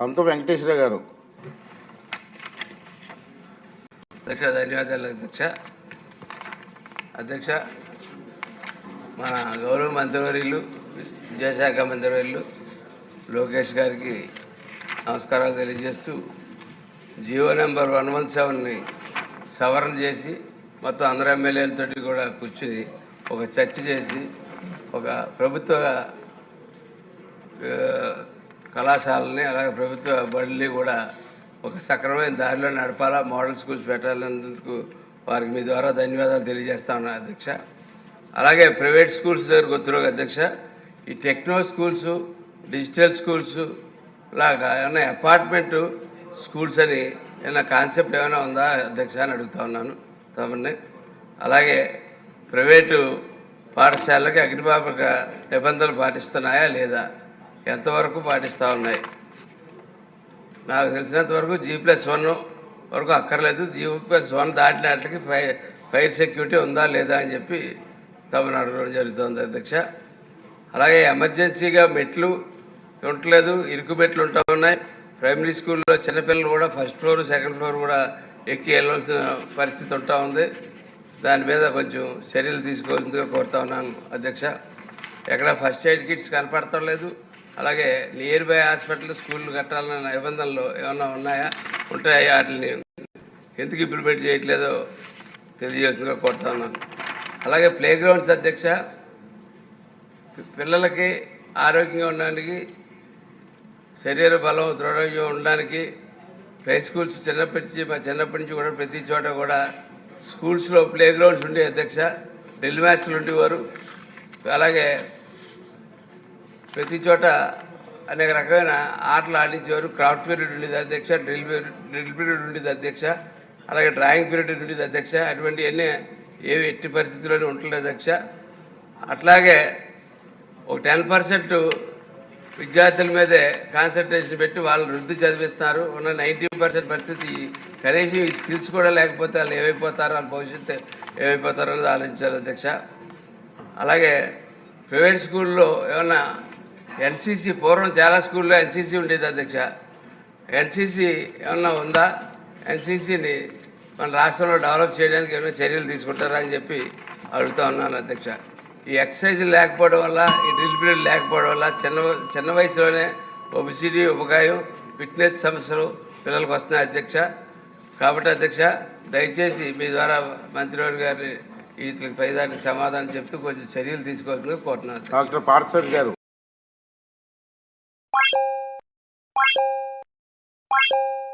పంత వెంకటేశ్వర గారు. అధ్యక్ష ధన్యవాదాలు అధ్యక్ష. అధ్యక్ష మన గౌరవ మంత్రివర్యులు విద్యాశాఖ మంత్రివర్యులు లోకేష్ గారికి నమస్కారాలు తెలియజేస్తూ జియో నెంబర్ వన్ వన్ సెవెన్ని సవరణ చేసి మొత్తం అందరు ఎమ్మెల్యేలతోటి కూడా కూర్చుని ఒక చర్చ చేసి ఒక ప్రభుత్వ కళాశాలని అలాగే ప్రభుత్వ బడుల్ని కూడా ఒక సక్రమైన దారిలో నడపాలా? మోడల్ స్కూల్స్ పెట్టాలన్నందుకు వారికి మీ ద్వారా ధన్యవాదాలు తెలియజేస్తా ఉన్నాను అధ్యక్ష. అలాగే ప్రైవేట్ స్కూల్స్ దగ్గరకు వస్తున్నాం అధ్యక్ష. ఈ టెక్నో స్కూల్స్ డిజిటల్ స్కూల్స్ లాగా ఏమైనా అపార్ట్మెంటు స్కూల్స్ అని ఏమైనా కాన్సెప్ట్ ఏమైనా ఉందా అధ్యక్ష అని అడుగుతా ఉన్నాను తమని. అలాగే ప్రైవేటు పాఠశాలకి అగ్నిపాపక నిబంధనలు పాటిస్తున్నాయా లేదా? ఎంతవరకు పాటిస్తూ ఉన్నాయి? నాకు తెలిసినంత వరకు జీ ప్లస్ వన్ వరకు అక్కర్లేదు. జీ ప్లస్ వన్ దాటినట్లకి ఫై ఫైర్ సెక్యూరిటీ ఉందా లేదా అని చెప్పి తమను అడగడం జరుగుతుంది అధ్యక్ష. అలాగే ఎమర్జెన్సీగా మెట్లు ఉండట్లేదు ఇరుకు మెట్లు ఉంటా ఉన్నాయి. ప్రైమరీ స్కూల్లో చిన్నపిల్లలు కూడా ఫస్ట్ ఫ్లోర్ సెకండ్ ఫ్లోర్ కూడా ఎక్కి వెళ్ళవలసిన పరిస్థితి ఉంటా ఉంది. దాని మీద కొంచెం చర్యలు తీసుకోవాల్సిందిగా కోరుతా ఉన్నాను అధ్యక్ష. ఎక్కడ ఫస్ట్ ఎయిడ్ కిట్స్ కనపడటం లేదు. అలాగే నియర్ బై హాస్పిటల్ స్కూల్ కట్టాలన్న నిబంధనలు ఏమన్నా ఉన్నాయా? ఉంటాయా వాటిని? ఎందుకు ఇంప్లిమెంట్ చేయట్లేదో తెలియజేస్తుందిగా కోరుతా ఉన్నాను. అలాగే ప్లే గ్రౌండ్స్ అధ్యక్ష పిల్లలకి ఆరోగ్యంగా ఉండడానికి శరీర బలం దృఢంగా ఉండడానికి ప్లే స్కూల్స్ చిన్నప్పటి నుంచి మా చిన్నప్పటి నుంచి కూడా ప్రతి చోట కూడా స్కూల్స్లో ప్లే గ్రౌండ్స్ ఉండే అధ్యక్ష డ్రిల్ మాస్టర్లు ఉండేవారు అలాగే ప్రతి చోట అనేక రకమైన ఆటలు ఆడించేవారు క్రాఫ్ట్ పీరియడ్ ఉండేది అధ్యక్ష డ్రిల్ డ్రిల్ పీరియడ్ ఉండేది అధ్యక్ష అలాగే డ్రాయింగ్ పీరియడ్ ఉండేది అధ్యక్ష అటువంటివన్నీ ఏవి ఎట్టి పరిస్థితుల్లోనే ఉండలేదు అధ్యక్ష. అట్లాగే ఒక టెన్ పర్సెంట్ విద్యార్థుల మీదే కాన్సన్ట్రేషన్ పెట్టి వాళ్ళని వృద్ధి చదివిస్తున్నారు. ఉన్న నైంటీ పర్సెంట్ పరిస్థితి కనీసం ఈ స్కిల్స్ కూడా లేకపోతే వాళ్ళు ఏమైపోతారో వాళ్ళ భవిష్యత్తు ఏమైపోతారో అనేది ఆలోచించాలి అధ్యక్ష. అలాగే ప్రైవేట్ స్కూల్లో ఏమన్నా ఎన్సీసీ పూర్వం చాలా స్కూల్లో ఎన్సీసీ ఉండేది అధ్యక్ష. ఎన్సీసీ ఏమన్నా ఉందా? ఎన్సీసీని మన రాష్ట్రంలో డెవలప్ చేయడానికి ఏమైనా చర్యలు తీసుకుంటారా అని చెప్పి అడుగుతా ఉన్నాను అధ్యక్ష. ఈ ఎక్సర్సైజ్ లేకపోవడం వల్ల ఈ డ్రిల్ పీరియడ్ లేకపోవడం వల్ల చిన్న చిన్న వయసులోనే ఒబిసిడీ ఉపకాయం ఫిట్నెస్ సమస్యలు పిల్లలకు వస్తున్నాయి అధ్యక్ష. కాబట్టి అధ్యక్ష దయచేసి మీ ద్వారా మంత్రివారి గారి వీటికి పైదానికి సమాధానం చెప్తూ కొంచెం చర్యలు తీసుకోవాలని కోరుతున్నాను డాక్టర్ పార్థసారథి గారు Thank you.